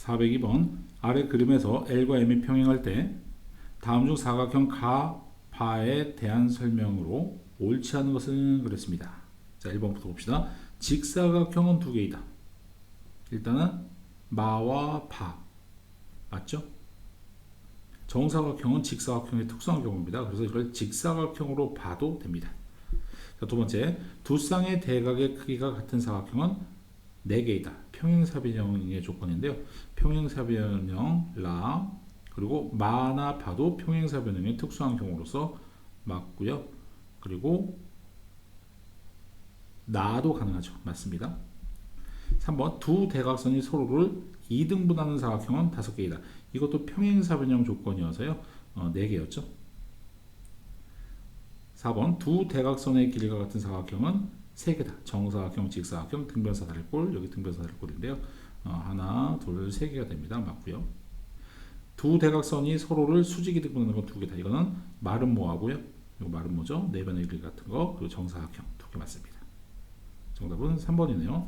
402번 아래 그림에서 L과 M이 평행할 때 다음 중 사각형 가, 바에 대한 설명으로 옳지 않은 것은 그랬습니다. 자, 1번부터 봅시다. 직사각형은 두 개이다. 일단은 마와 바 맞죠? 정사각형은 직사각형의 특수한 경우입니다. 그래서 이걸 직사각형으로 봐도 됩니다. 자, 두 번째, 두 쌍의 대각의 크기가 같은 사각형은 네 개이다. 평행사변형의 조건인데요. 평행사변형 라 그리고 마나 바도 평행사변형의 특수한 경우로서 맞고요. 그리고 나도 가능하죠. 맞습니다. 3번 두 대각선이 서로를 2등분하는 사각형은 다섯 개이다. 이것도 평행사변형 조건이어서요. 어, 4개였죠. 4번 두 대각선의 길이가 같은 사각형은 3개다. 정사각형, 직사각형, 등변사 다리꼴, 여기 등변사 다리꼴인데요. 어, 하나, 둘, 세 개가 됩니다. 맞고요. 두 대각선이 서로를 수직이 등분하는 건 두 개다. 이거는 마름모하고요. 이거 마름모죠. 네 변의 길 같은 거 그리고 정사각형 두 개 맞습니다. 정답은 3번이네요.